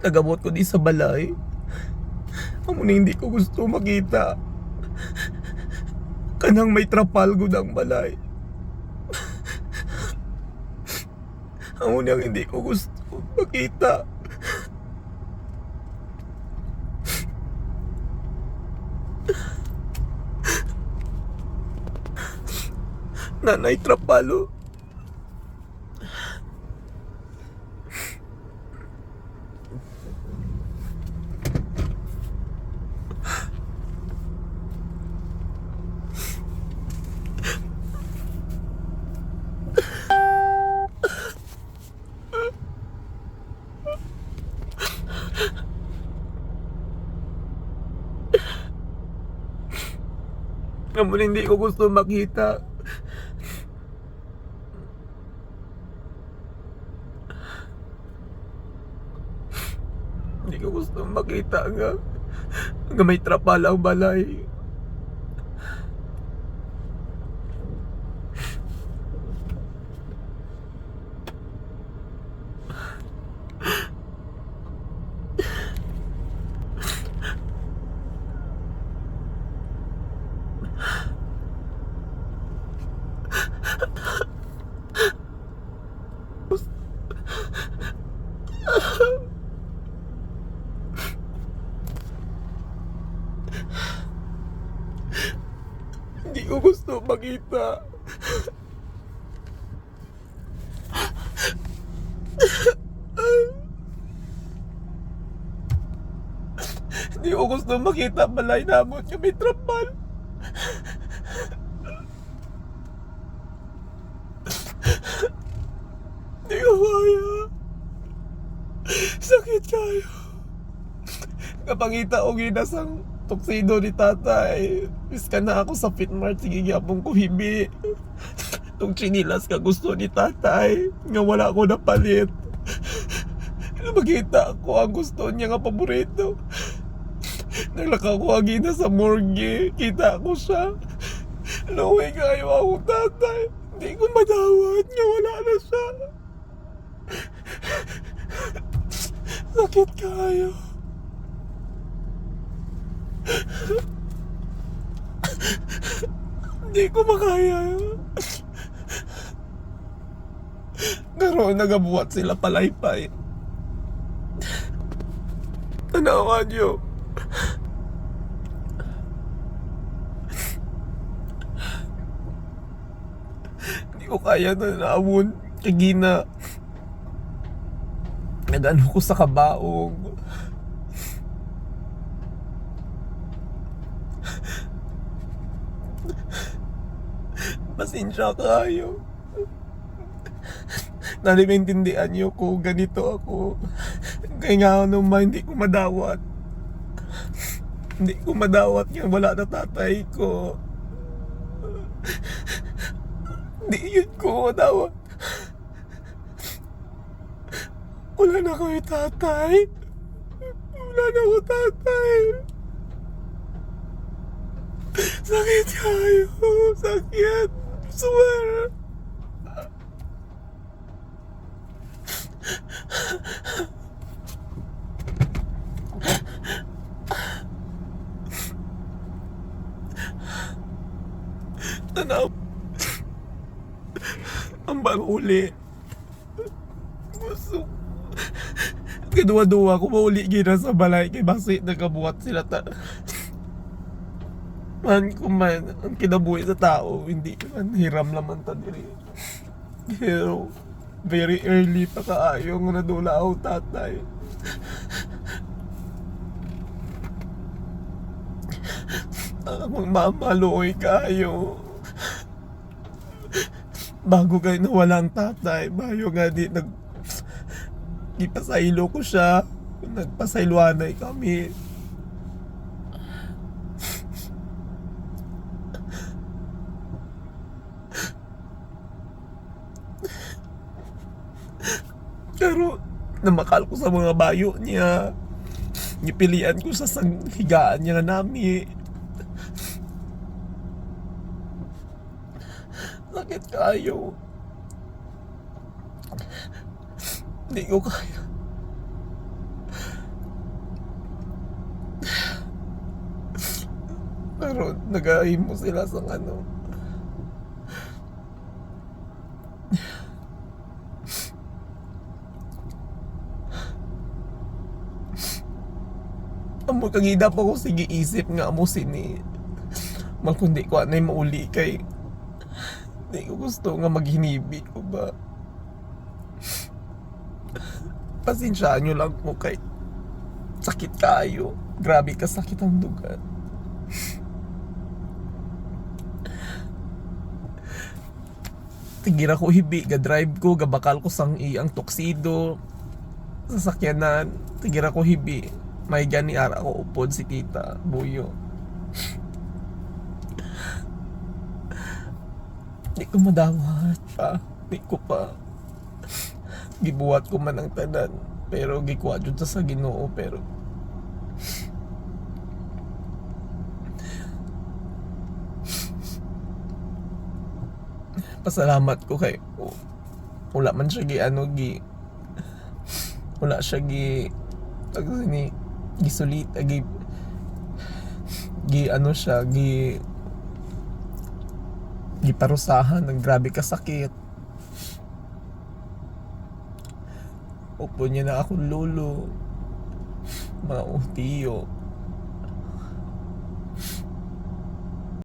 Nagamot ko di sa balay. Amo na hindi ko gusto makita. Kanang may trapal gud ang balay. Amo na hindi ko gusto makita. Nanay Trapalo. Amo na hindi ko gusto makita. Hindi ko gusto makita nga. Nga may trapal ang balay. Hindi ko gusto makita. Hindi ko gusto makita balay namon yung may trapal. Hindi ko kaya. Sakit kayo. Kapangita o ginasang tuksido ni tatay. Miss ka na ako sa Fitmart. Sige gyapon ko hibi. Itong chinilas ka gusto ni tatay. Nga wala ko napalit. Makita ko ang gusto niya nga paborito. Naglaka ko agina sa morgue. Kita ko siya. Luwi kayo ako tatay. Hindi ko madawat nga wala na siya. Sakit kayo. Hindi ko makaya. Pero nagabuhat sila palaypay. Tanawan niyo. Hindi ko kaya na naamon. Kagina. Nagano ko sa kabaong. Pasensya kayo. Nalimintindihan niyo ko ganito ako. Kaya nga ako naman hindi ko madawat. Hindi ko madawat yan. Wala na tatay ko. Hindi yun ko madawat. Wala na yung tatay. Wala na ko tatay. Sakit kayo. Sakit. Swear. Tanaw. Ang banguli. Gusto. Kadua-dua ko mauli gina sa balay kay basi nagabuhat sila ta. Man kung man ang kinabuhi sa tao, hindi man hiram naman ta diri. Pero very early pa kaayo nga nadula ako tatay. Ang mamaluoy kayo. Bago kayo nawala ang tatay, bayo nga di nag... Ipasaylo ko siya. Nagpasayloanay kami. namakal ko sa mga bayo niya. Nipilian ko sa higaan niya na nami. Sakit kayo. Hindi ko kaya. Pero nagahim mo sila sa ano. Kagida pa ko sige isip nga amo sini. Malkundi ko anay mauli kay Di ko gusto nga maghinibi ko ba. Pasensyaan nyo lang ko kay sakit kayo. Grabe ka sakit ang dugan. Tigira ko hibi, ga-drive ko, gabakal ko sang iyang tuxedo, sasakyanan, tigira ko hibi, may gani ara ko upod si tita, buyo. Di ko madawat pa, di ko pa. Gibuhat ko man ang tanan, pero gikuha jud ta sa Ginoo pero pasalamat ko kay wala man siya gi ano gi wala siya gi tag ni gisulit gi gi ano siya gi giparusahan ng grabe ka sakit upo niya na akong lolo mga tiyo